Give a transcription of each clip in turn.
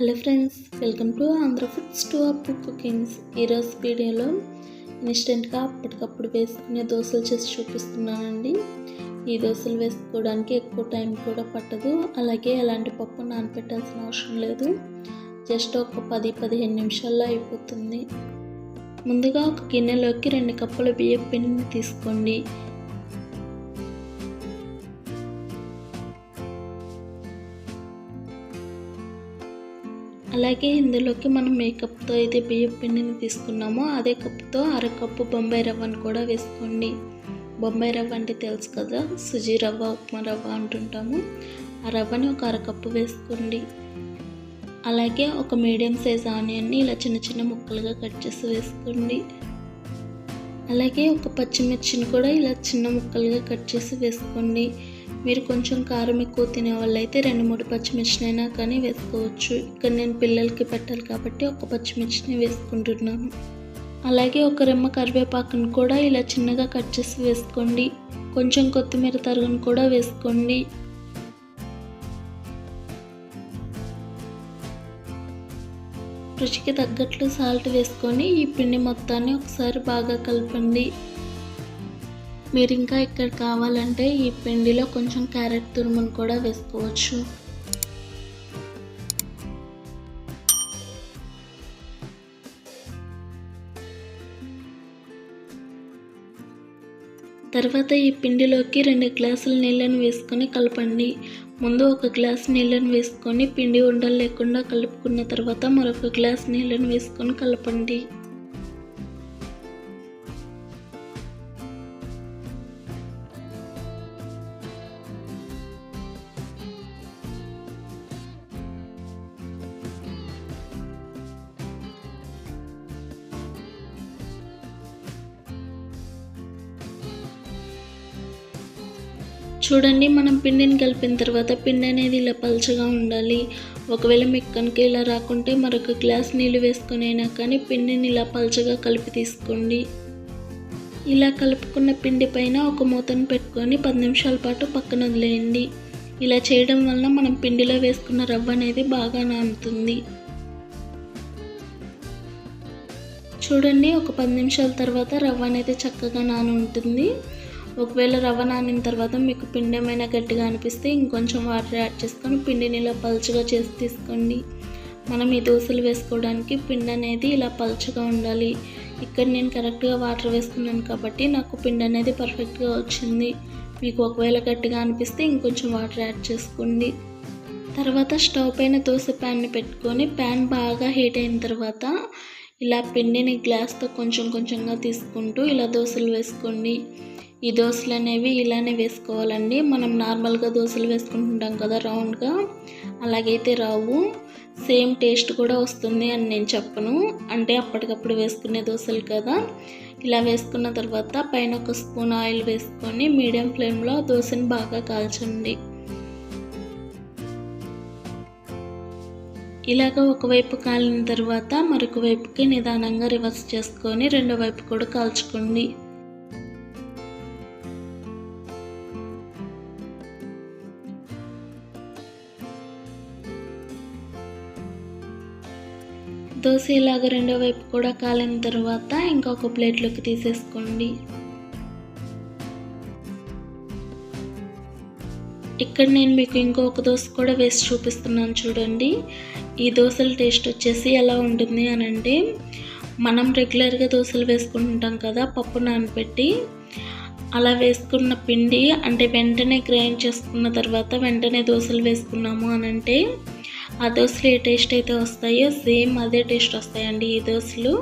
Hello friends welcome to Andhra foods to Appu cookings. ఈరోజు వీడియోలో ఇన్స్టెంట్గా అప్పటికప్పుడు వేసుకునే దోశలు చేసి చూపిస్తున్నానండి. ఈ దోశలు వేసుకోవడానికి ఎక్కువ టైం కూడా పట్టదు. అలాగే ఎలాంటి పప్పు నానపెట్టాల్సిన అవసరం లేదు. జస్ట్ ఒక పది పదిహేను నిమిషాల్లో అయిపోతుంది. ముందుగా ఒక గిన్నెలోకి రెండు కప్పుల బియ్యం పిండిని తీసుకోండి. అలాగే ఇందులోకి మనం ఏ కప్తో అయితే బియ్యం పిండిని తీసుకున్నామో అదే కప్తో అరకప్పు బొంబాయి రవ్వను కూడా వేసుకోండి. బొంబాయి రవ్వ అంటే తెలుసు కదా సుజీ రవ్వ ఉప్మా రవ్వ అంటుంటాము. ఆ రవ్వని ఒక అరకప్పు వేసుకోండి. అలాగే ఒక మీడియం సైజ్ ఆనియన్ని ఇలా చిన్న చిన్న ముక్కలుగా కట్ చేసి వేసుకోండి. అలాగే ఒక పచ్చిమిర్చిని కూడా ఇలా చిన్న ముక్కలుగా కట్ చేసి వేసుకోండి. మీరు కొంచెం కారం ఎక్కువ తినే వాళ్ళైతే రెండు మూడు పచ్చిమిర్చినైనా కానీ వేసుకోవచ్చు. ఇక్కడ నేను పిల్లలకి పెట్టాలి కాబట్టి ఒక పచ్చిమిర్చిని వేసుకుంటున్నాను. అలాగే ఒక రెమ్మ కరివేపాకును కూడా ఇలా చిన్నగా కట్ చేసి వేసుకోండి. కొంచెం కొత్తిమీర తరుగును కూడా వేసుకోండి. రుచికి తగ్గట్లు సాల్ట్ వేసుకొని ఈ పిండి మొత్తాన్ని ఒకసారి బాగా కలపండి. మీరు ఇంకా ఇక్కడ కావాలంటే ఈ పిండిలో కొంచెం క్యారెట్ తురుమును కూడా వేసుకోవచ్చు. తర్వాత ఈ పిండిలోకి రెండు గ్లాసుల నీళ్ళను వేసుకొని కలపండి. ముందు ఒక గ్లాస్ నీళ్ళను వేసుకొని పిండి ఉండలు లేకుండా కలుపుకున్న తర్వాత మరొక గ్లాస్ నీళ్ళను వేసుకొని కలపండి. చూడండి మనం పిండిని కలిపిన తర్వాత పిండి అనేది ఇలా పలచగా ఉండాలి. ఒకవేళ మీకు కనుక ఇలా రాకుంటే మరొక గ్లాస్ నీళ్ళు వేసుకొని అయినా కానీ పిండిని ఇలా పలచగా కలిపి తీసుకోండి. ఇలా కలుపుకున్న పిండి పైన ఒక మూతను పెట్టుకొని పది నిమిషాల పాటు పక్కన వదిలేయండి. ఇలా చేయడం వలన మనం పిండిలో వేసుకున్న రవ్వ అనేది బాగా నానుతుంది. చూడండి ఒక పది నిమిషాల తర్వాత రవ్వ అనేది చక్కగా నాను ఉంటుంది ఒకవేళ రవ్వ నానిన తర్వాత మీకు పిండి ఏమైనా గట్టిగా అనిపిస్తే ఇంకొంచెం వాటర్ యాడ్ చేసుకొని పిండిని ఇలా పలుచగా చేసి తీసుకోండి. మనం ఈ దోశలు వేసుకోవడానికి పిండి అనేది ఇలా పలుచగా ఉండాలి. ఇక్కడ నేను కరెక్ట్గా వాటర్ వేసుకున్నాను కాబట్టి నాకు పిండి అనేది పర్ఫెక్ట్గా వచ్చింది. మీకు ఒకవేళ గట్టిగా అనిపిస్తే ఇంకొంచెం వాటర్ యాడ్ చేసుకోండి. తర్వాత స్టవ్ పైన దోశ ప్యాన్ని పెట్టుకొని ప్యాన్ బాగా హీట్ అయిన తర్వాత ఇలా పిండిని గ్లాస్తో కొంచెం కొంచెంగా తీసుకుంటూ ఇలా దోశలు వేసుకోండి. ఈ దోశలు అనేవి ఇలానే వేసుకోవాలండి. మనం నార్మల్గా దోశలు వేసుకుంటుంటాం కదా రౌండ్గా. అలాగైతే రావు. సేమ్ టేస్ట్ కూడా వస్తుంది అని నేను చెప్పను. అంటే అప్పటికప్పుడు వేసుకునే దోశలు కదా. ఇలా వేసుకున్న తర్వాత పైన ఒక స్పూన్ ఆయిల్ వేసుకొని మీడియం ఫ్లేమ్లో దోశని బాగా కాల్చండి. ఇలాగ ఒకవైపు కాలిన తర్వాత మరొక వైపుకి నిదానంగా రివర్స్ చేసుకొని రెండో వైపు కూడా కాల్చుకోండి. దోశ ఇలాగ రెండో వైపు కూడా కాలిన తర్వాత ఇంకొక ప్లేట్లోకి తీసేసుకోండి. ఇక్కడ నేను మీకు ఇంకొక దోశ కూడా వేసి చూపిస్తున్నాను చూడండి. ఈ దోశల టేస్ట్ వచ్చేసి ఎలా ఉంటుంది అని అంటే మనం రెగ్యులర్గా దోశలు వేసుకుంటుంటాం కదా పప్పు నానబెట్టి అలా వేసుకున్న పిండి అంటే వెంటనే గ్రైండ్ చేసుకున్న తర్వాత వెంటనే దోశలు వేసుకున్నాము అని అంటే ఆ దోశలు ఏ టేస్ట్ అయితే వస్తాయో సేమ్ అదే టేస్ట్ వస్తాయండి ఈ దోశలు.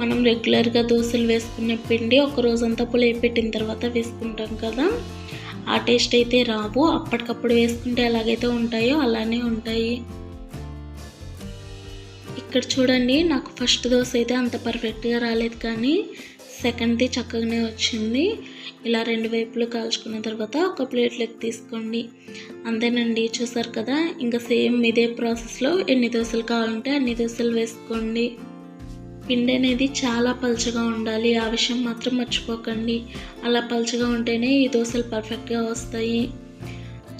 మనం రెగ్యులర్గా దోశలు వేసుకునే పిండి ఒక రోజంతా పులిపెట్టిన తర్వాత వేసుకుంటాం కదా. ఆ టేస్ట్ అయితే రావు. అప్పటికప్పుడు వేసుకుంటే ఎలాగైతే ఉంటాయో అలానే ఉంటాయి. ఇక్కడ చూడండి నాకు ఫస్ట్ దోశ అయితే అంత పర్ఫెక్ట్గా రాలేదు కానీ సెకండ్ది చక్కగానే వచ్చింది. ఇలా రెండు వైపులు కాల్చుకున్న తర్వాత ఒక ప్లేట్లోకి తీసుకోండి. అంతేనండి చూసారు కదా? ఇంకా సేమ్ ఇదే ప్రాసెస్లో ఎన్ని దోశలు కావాలంటే అన్ని దోశలు వేసుకోండి. పిండి అనేది చాలా పలుచగా ఉండాలి. ఆ విషయం మాత్రం మర్చిపోకండి. అలా పలుచగా ఉంటేనే ఈ దోశలు పర్ఫెక్ట్గా వస్తాయి.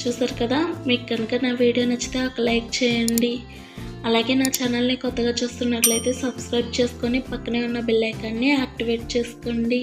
చూసారు కదా? మీకు కనుక నా వీడియో నచ్చితే ఒక లైక్ చేయండి. అలాగే నా ఛానల్ని కొత్తగా చూస్తున్నట్లయితే సబ్స్క్రైబ్ చేసుకొని పక్కనే ఉన్న బెల్ ఐకాన్ని యాక్టివేట్ చేసుకోండి.